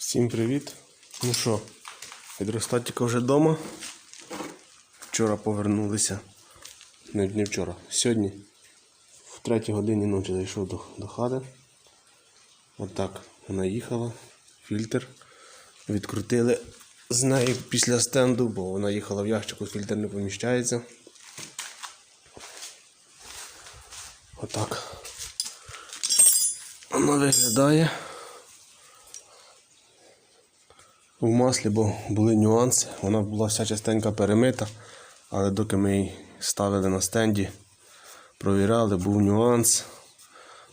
Всім привіт. Ну що, гідростатіка вже вдома. Вчора повернулися. Не, не вчора. Сьогодні в третій годині ночі зайшов до, до хати. Отак вона їхала. Фільтр. Відкрутили з неї після стенду, бо вона їхала в ящику, фільтр не поміщається. Отак. Вона виглядає. В маслі, бо були нюанси. Вона була вся частенька перемита, але доки ми її ставили на стенді, провіряли, був нюанс.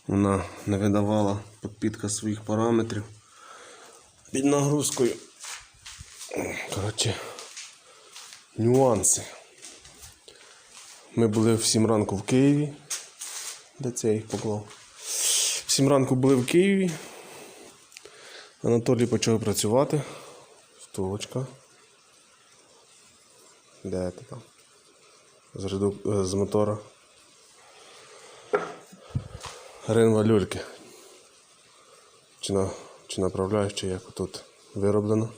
Вона не видавала підпітка своїх параметрів під нагрузкою. Коротше, нюанси. Ми були в 7 ранку в Києві. Де це я їх поклав? В 7 ранку були в Києві. Анатолій почав працювати. Втулочка. Де ти там? З, реду... з мотора. Ринва люльки. Чи, на... чи направляючи, як тут вироблено.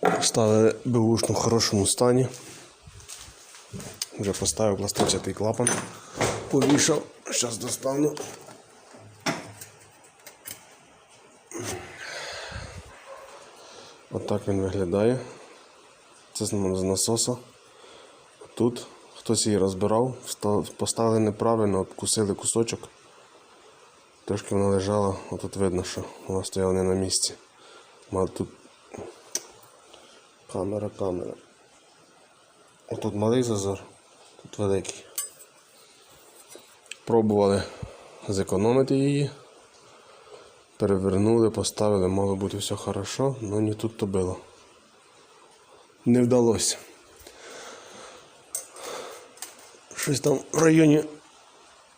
Поставили беушну в хорошому стані. Вже поставив пластичатий клапан. Повішав. Зараз достану. Отак він виглядає. Це з насоса. Тут хтось її розбирав, поставили неправильно, обкусили кусочок. Трошки вона лежала, отут видно, що вона стояла не на місці. Мала тут камера, камера. Отут малий зазор, тут великий. Пробували зекономити її. Перевернули, поставили, мало бути все хорошо, але не тут то було. Не вдалося. Щось там в районі.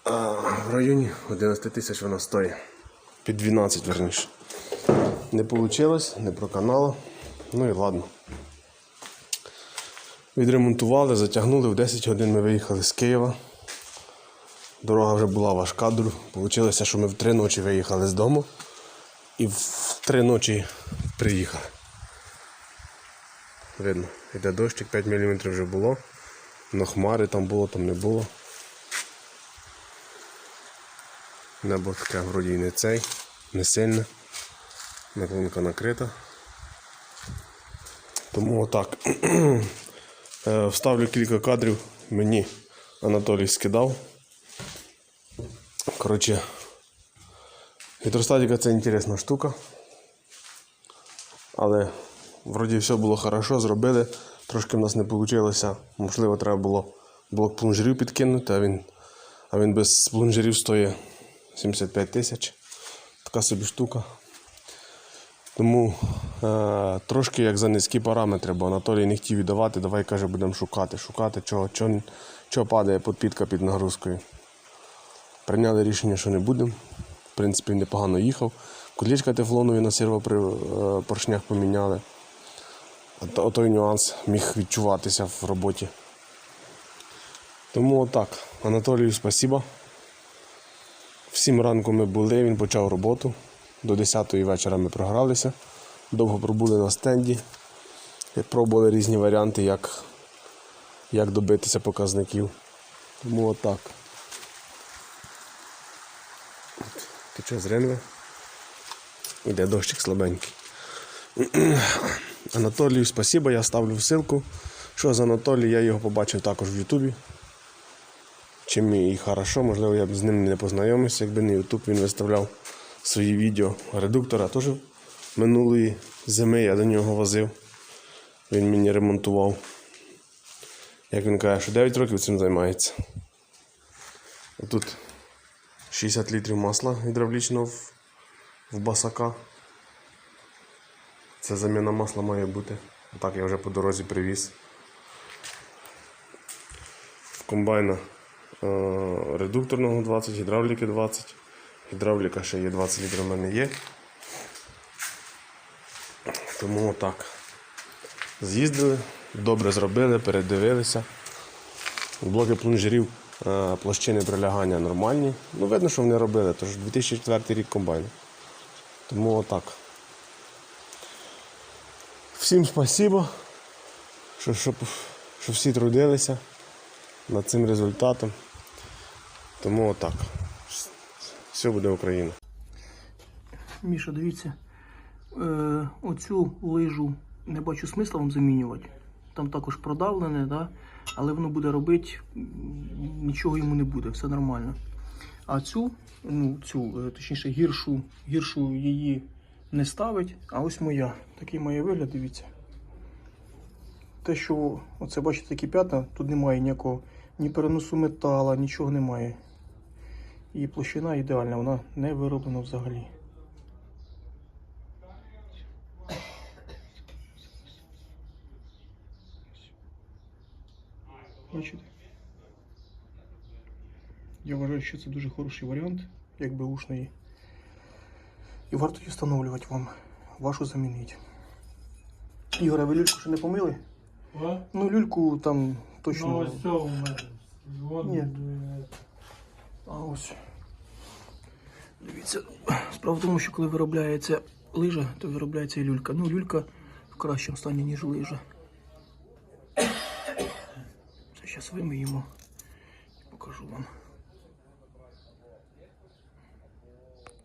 А, в районі 11 тисяч вона стоїть. Під 12 верніше. Не вийшло, не проканало. Ну і ладно. Відремонтували, затягнули, в 10 годин ми виїхали з Києва. Дорога вже була важка. Вийшло, що ми в три ночі виїхали з дому і в три ночі приїхали. Видно, йде дощик, 5 мм вже було. Но хмари там було, там не було. Небо таке вроді не цей, не сильне. Наклонка накрита. Тому отак. Е, Вставлю кілька кадрів, мені Анатолій скидав. Коротше, гідростатика це інтересна штука. Але вроді все було хорошо, зробили. Трошки в нас не вийшло. Можливо, треба було блок плунжерів підкинути, а він, а він без плунжерів стоїть 75 тисяч. Така собі штука. Тому е, трошки як за низькі параметри, бо Анатолій не хотів віддавати, давай каже, будемо шукати, шукати, чого, чого, чого падає підпітка під нагрузкою. Прийняли рішення, що не будемо. В принципі, непогано їхав. Колічка тефлонові на сервопоршнях поміняли. А то- Той нюанс міг відчуватися в роботі. Тому отак. Анатолію спасіба. Всім ранку ми були, він почав роботу. До 10-ї вечора ми програлися. Довго пробули на стенді. Пробували різні варіанти, як, як добитися показників. Тому отак. Тече з ринви. Іде дощик слабенький. Анатолію спасибо, я ставлю ссылку. Що з Анатолій, я його побачив також в Ютубі. Чим і хорошо, можливо, я б з ним не познайомився, якби не Ютуб він виставляв свої відео редуктора. Теж минулої зими я до нього возив. Він мені ремонтував. Як він каже, що 9 років цим займається. Тут 60 літрів масла гідравлічного в, в басака. Це заміна масла має бути. Так я вже по дорозі привіз. В комбайна е, редукторного 20, гідравліки 20. Гідравліка ще є 20 літрів в мене є. Тому отак. З'їздили, добре зробили, передивилися. Блоки плунжерів, площини прилягання нормальні. Ну, видно, що вони робили, тож 2004 рік комбайн. Тому отак. Всім спасибо, що, що, що всі трудилися над цим результатом. Тому отак. Все буде Україна. Міша, дивіться, е, оцю лижу не бачу смисла вам замінювати. Там також продавлене, да? але воно буде робити, нічого йому не буде, все нормально. А цю, ну, цю, е, точніше, гіршу, гіршу її не ставить, а ось моя. Такий має вигляд, дивіться. Те, що оце бачите такі п'ята, тут немає ніякого ні переносу метала, нічого немає. Її площина ідеальна, вона не вироблена взагалі. Бачите? Я вважаю, що це дуже хороший варіант, як ушний. І варто її встановлювати вам. Вашу замінить. Ігоре, ви люльку ще не помили? А? Ну, люльку там точно. Ну, ось у мене. Вон, Ні. А ось. Дивіться, справа в тому, що коли виробляється лижа, то виробляється і люлька. Ну, люлька в кращому стані, ніж лижа. Це зараз вимиємо і покажу вам.